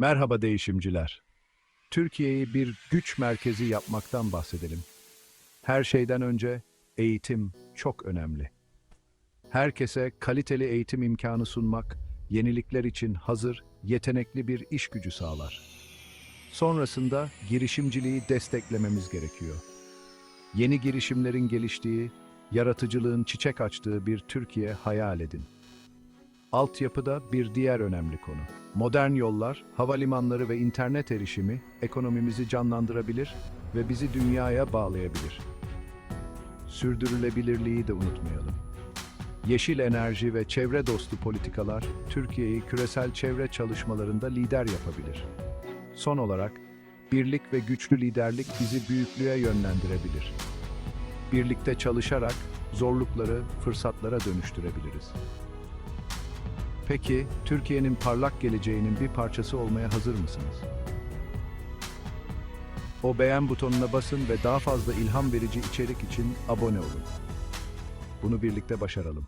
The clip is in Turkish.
Merhaba değişimciler. Türkiye'yi bir güç merkezi yapmaktan bahsedelim. Her şeyden önce eğitim çok önemli. Herkese kaliteli eğitim imkanı sunmak, yenilikler için hazır, yetenekli bir iş gücü sağlar. Sonrasında girişimciliği desteklememiz gerekiyor. Yeni girişimlerin geliştiği, yaratıcılığın çiçek açtığı bir Türkiye hayal edin. Altyapıda bir diğer önemli konu. Modern yollar, havalimanları ve internet erişimi ekonomimizi canlandırabilir ve bizi dünyaya bağlayabilir. Sürdürülebilirliği de unutmayalım. Yeşil enerji ve çevre dostu politikalar Türkiye'yi küresel çevre çalışmalarında lider yapabilir. Son olarak, birlik ve güçlü liderlik bizi büyüklüğe yönlendirebilir. Birlikte çalışarak zorlukları fırsatlara dönüştürebiliriz. Peki, Türkiye'nin parlak geleceğinin bir parçası olmaya hazır mısınız? O beğen butonuna basın ve daha fazla ilham verici içerik için abone olun. Bunu birlikte başaralım.